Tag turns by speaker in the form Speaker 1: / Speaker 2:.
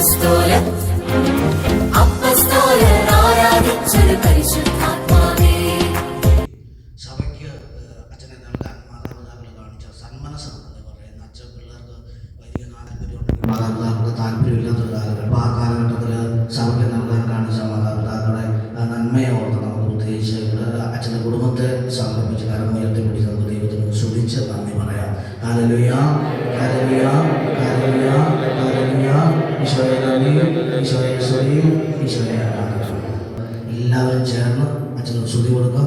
Speaker 1: അപ്പസ്തോലൻ. അപ്പസ്തോലർ ആരാധിച്ചൊരു പരിശുദ്ധാത്മാവേ.
Speaker 2: സഭയ്ക്ക് അച്ഛനെ നൽകാൻ മാതാപിതാക്കൾ കാണിച്ച സന്മനസ്സാണെന്ന് പറയുന്നത് അച്ഛൻ പിള്ളേർക്ക് വലിയ താല്പര്യമുണ്ടെങ്കിൽ മാതാപിതാക്കൾക്ക് താല്പര്യമില്ലാത്തൊരു കാലഘട്ടം. അപ്പോൾ ആ കാലഘട്ടത്തിൽ സഭയ്ക്ക് നൽകാൻ കാണിച്ച മാതാപിതാക്കളെ നന്മയെ ഓർത്ത് നമുക്ക് പ്രത്യേകിച്ച് അച്ഛന്റെ കുടുംബത്തെ സമർപ്പിച്ച് കരം ഉയർത്തിപ്പിടിച്ച് നമുക്ക് ദൈവത്തിന് ശ്രമിച്ച് നന്ദി പറയാം. ഹല്ലേലൂയ ഹല്ലേലൂയ ഈശോയെ നന്ദി ഈശോയെ സ്തുതി ഈശോയെ എല്ലാവരും ചേർന്ന് അച്ഛന് ശ്രുതി കൊടുക്കാം.